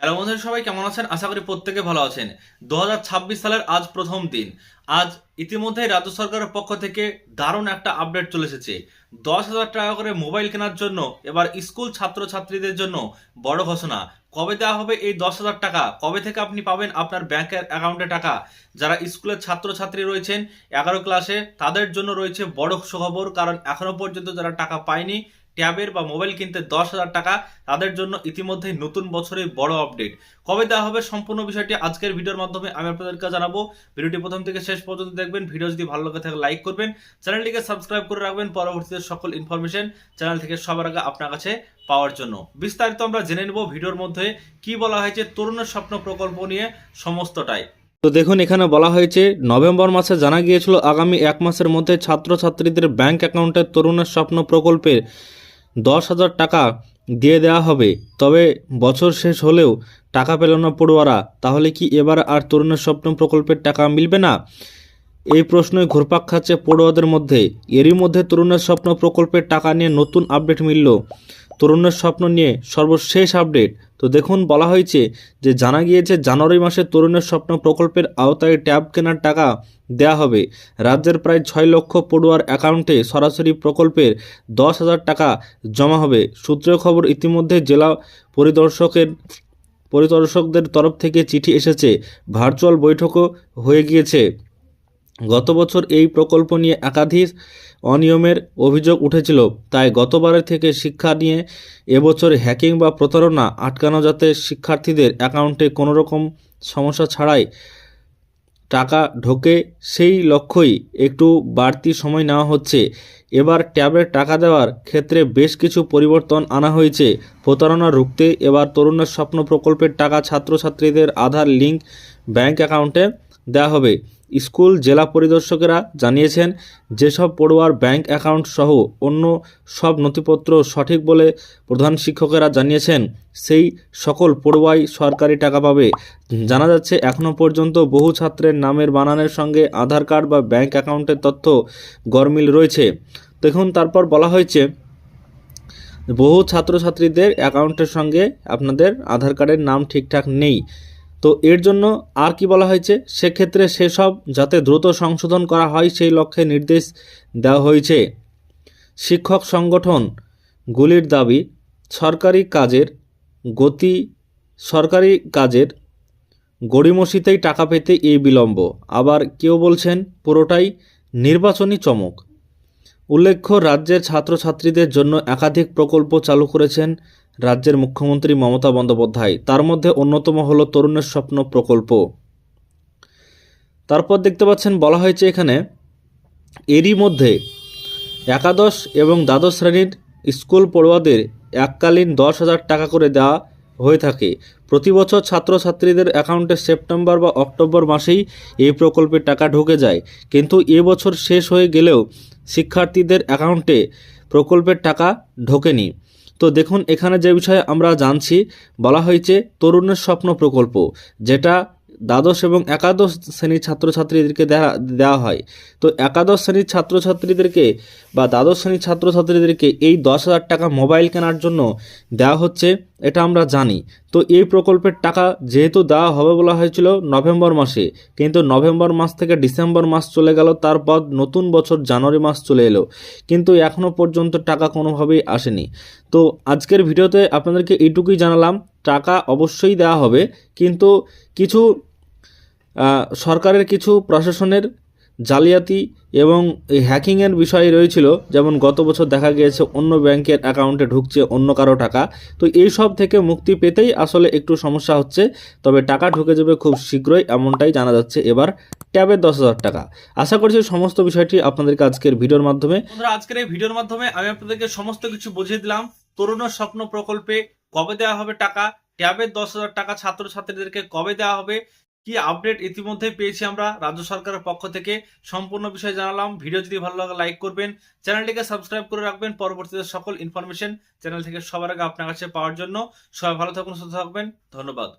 Hello বন্ধুরা, সবাই কেমন আছেন? আশা করি প্রত্যেকে ভালো আছেন। দু হাজার ছাব্বিশ সালের আজ প্রথম দিন। আজ ইতিমধ্যে রাজ্য সরকারের পক্ষ থেকে দারুণ একটা আপডেট চলে এসেছে। দশ হাজার টাকা করে মোবাইল কেনার জন্য, এবার স্কুল ছাত্রছাত্রীদের জন্য বড় ঘোষণা। কবে দেওয়া হবে এই দশ হাজার টাকা? কবে থেকে আপনি পাবেন আপনার ব্যাংকের অ্যাকাউন্টে টাকা? যারা স্কুলের ছাত্রছাত্রী রয়েছেন, এগারো ক্লাসে তাদের জন্য রয়েছে বড় সুখবর, কারণ এখনও পর্যন্ত যারা টাকা পায়নি ট্যাবের বা মোবাইল কিনতে দশ হাজার টাকা, তাদের জন্য ইতিমধ্যেই নতুন বছরের বড় আপডেট কবে দেওয়া হবে সম্পূর্ণ বিষয়টি আজকের ভিডিওর মাধ্যমে আমি আপনাদেরকে জানাব। ভিডিওটি প্রথম থেকে শেষ পর্যন্ত দেখবেন। ভিডিও যদি ভালো লাগে থাকে লাইক করবেন। চ্যানেলটিকে সাবস্ক্রাইব করে রাখবেন। পরবর্তীতে সকল ইনফরমেশন চ্যানেল থেকে সবার আগে আপনার কাছে পাওয়ার জন্য। বিস্তারিত আমরা জেনে নেব ভিডিওর মধ্যে কি বলা হয়েছে তরুণের স্বপ্ন প্রকল্প নিয়ে সমস্তটাই। তো দেখুন, এখানে বলা হয়েছে, নভেম্বর মাসে জানা গিয়েছিল আগামী এক মাসের মধ্যে ছাত্রছাত্রীদের ব্যাংক অ্যাকাউন্টে তরুণের স্বপ্ন প্রকল্পে দশ হাজার টাকা দিয়ে দেওয়া হবে। তবে বছর শেষ হলেও টাকা পেল না পড়ুয়ারা। তাহলে কি এবার আর তরুণের স্বপ্ন প্রকল্পের টাকা মিলবে না? এই প্রশ্নই ঘুরপাক খাচ্ছে পড়ুয়াদের মধ্যে। এরই মধ্যে তরুণের স্বপ্ন প্রকল্পের টাকা নিয়ে নতুন আপডেট মিলল। তরুণের স্বপ্ন নিয়ে সর্বশেষ আপডেট। তো দেখুন, বলা হয়েছে যে, জানা গিয়েছে, জানুয়ারি মাসে তরুণের স্বপ্ন প্রকল্পের আওতায় ট্যাব কেনার টাকা দেয়া হবে। রাজ্যের প্রায় ছয় লক্ষ পড়ুয়ার অ্যাকাউন্টে সরাসরি প্রকল্পের দশ হাজার টাকা জমা হবে। সূত্রের খবর, ইতিমধ্যে জেলা পরিদর্শকের পরিদর্শকদের তরফ থেকে চিঠি এসেছে। ভার্চুয়াল বৈঠকও হয়ে গিয়েছে। গত বছর এই প্রকল্প নিয়ে একাধিক অনিয়মের অভিযোগ উঠেছিল। তাই গতবারের থেকে শিক্ষা নিয়ে এবছর হ্যাকিং বা প্রতারণা আটকানো যাতে শিক্ষার্থীদের অ্যাকাউন্টে কোনো রকম সমস্যা ছাড়াই টাকা ঢোকে সেই লক্ষ্যই একটু বাড়তি সময় নেওয়া হচ্ছে। এবার ট্যাবের টাকা দেওয়ার ক্ষেত্রে বেশ কিছু পরিবর্তন আনা হয়েছে। প্রতারণা রুখতে এবার তরুণের স্বপ্ন প্রকল্পের টাকা ছাত্রছাত্রীদের আধার লিঙ্ক ব্যাঙ্ক অ্যাকাউন্টে দেওয়া হবে। স্কুল জেলা পরিদর্শকেরা জানিয়েছেন, যেসব পড়ুয়ার ব্যাংক অ্যাকাউন্ট সহ অন্য সব নথিপত্র সঠিক বলে প্রধান শিক্ষকেরা জানিয়েছেন, সেই সকল পড়ুয়াই সরকারি টাকা পাবে। জানা যাচ্ছে এখনও পর্যন্ত বহু ছাত্রের নামের বানানের সঙ্গে আধার কার্ড বা ব্যাংক অ্যাকাউন্টের তথ্য গরমিল রয়েছে। দেখুন, তারপর বলা হয়েছে, বহু ছাত্রছাত্রীদের অ্যাকাউন্টের সঙ্গে আপনাদের আধার কার্ডের নাম ঠিকঠাক নেই। তো এর জন্য আর কি বলা হয়েছে? সেক্ষেত্রে সেসব যাতে দ্রুত সংশোধন করা হয় সেই লক্ষ্যে নির্দেশ দেওয়া হয়েছে। শিক্ষক সংগঠন গুলির দাবি, সরকারি কাজের গতি, সরকারি কাজের গড়িমসিতেই টাকা পেতে এই বিলম্ব। আবার কেউ বলছেন, পুরোটাই নির্বাচনী চমক। উল্লেখ্য, রাজ্যের ছাত্রছাত্রীদের জন্য একাধিক প্রকল্প চালু করেছেন রাজ্যের মুখ্যমন্ত্রী মমতা বন্দ্যোপাধ্যায়। তার মধ্যে অন্যতম হলো তরুণের স্বপ্ন প্রকল্প। তারপর দেখতে পাচ্ছেন, বলা হয়েছে এখানে, এরই মধ্যে একাদশ এবং দ্বাদশ শ্রেণির স্কুল পড়ুয়াদের এককালীন দশ হাজার টাকা করে দেওয়া হয়ে থাকে। প্রতি বছর ছাত্রছাত্রীদের অ্যাকাউন্টে সেপ্টেম্বর বা অক্টোবর মাসেই এই প্রকল্পের টাকা ঢুকে যায়। কিন্তু এবছর শেষ হয়ে গেলেও শিক্ষার্থীদের অ্যাকাউন্টে প্রকল্পের টাকা ঢোকেনি। তো দেখুন, এখানে যে বিষয়ে আমরা জানছি, বলা হয়েছে তরুণের স্বপ্ন প্রকল্প, যেটা দ্বাদশ এবং একাদশ শ্রেণির ছাত্রছাত্রীদেরকে দেওয়া হয়। তো একাদশ শ্রেণির ছাত্রছাত্রীদেরকে বা দ্বাদশ শ্রেণির ছাত্রছাত্রীদেরকে এই দশ হাজার টাকা মোবাইল কেনার জন্য দেওয়া হচ্ছে। এটা আমরা জানি। তো এই প্রকল্পের টাকা যেহেতু দেওয়া হবে বলা হয়েছিল নভেম্বর মাসে, কিন্তু নভেম্বর মাস থেকে ডিসেম্বর মাস চলে গেল, তারপর নতুন বছর জানুয়ারি মাস চলে এলো, কিন্তু এখনও পর্যন্ত টাকা কোনোভাবেই আসেনি। তো আজকের ভিডিওতে আপনাদেরকে এইটুকুই জানালাম, টাকা অবশ্যই দেওয়া হবে, কিন্তু কিছু সরকারের কিছু প্রশাসনের জালিয়াতি এবং এই হ্যাকিংয়ের বিষয় রয়েছিল। যেমন গত বছর দেখা গিয়েছে অন্য ব্যাংকের অ্যাকাউন্টে ঢুকছে অন্য কারও টাকা। তো এই সব থেকে মুক্তি পেতেই আসলে একটু সমস্যা হচ্ছে। তবে টাকা ঢুকে যাবে খুব শীঘ্রই এমনটাই জানা যাচ্ছে। এবার ট্যাবের দশ হাজার টাকা। আশা করছি সমস্ত বিষয়টি আপনাদেরকে আজকের ভিডিওর মাধ্যমে আজকের এই ভিডিওর মাধ্যমে আমি আপনাদেরকে সমস্ত কিছু বুঝিয়ে দিলাম। তরুণের স্বপ্ন প্রকল্পে কবে দেওয়া হবে টাকা? ট্যাবের দশ হাজার টাকা ছাত্রছাত্রীদেরকে কবে দেওয়া হবে? কি আপডেট ইতিমধ্যে পেয়েছি আমরা রাজ্য সরকারের পক্ষ থেকে। সম্পূর্ণ বিষয় জানালাম। ভিডিও যদি ভালো লাগে লাইক করবেন। চ্যানেলটিকে সাবস্ক্রাইব করে রাখবেন। পরবর্তীতে সকল ইনফরমেশন চ্যানেল থেকে সবার আগে আপনার কাছে পাওয়ার জন্য। সবাই ভালো থাকুন, সুস্থ থাকবেন। ধন্যবাদ।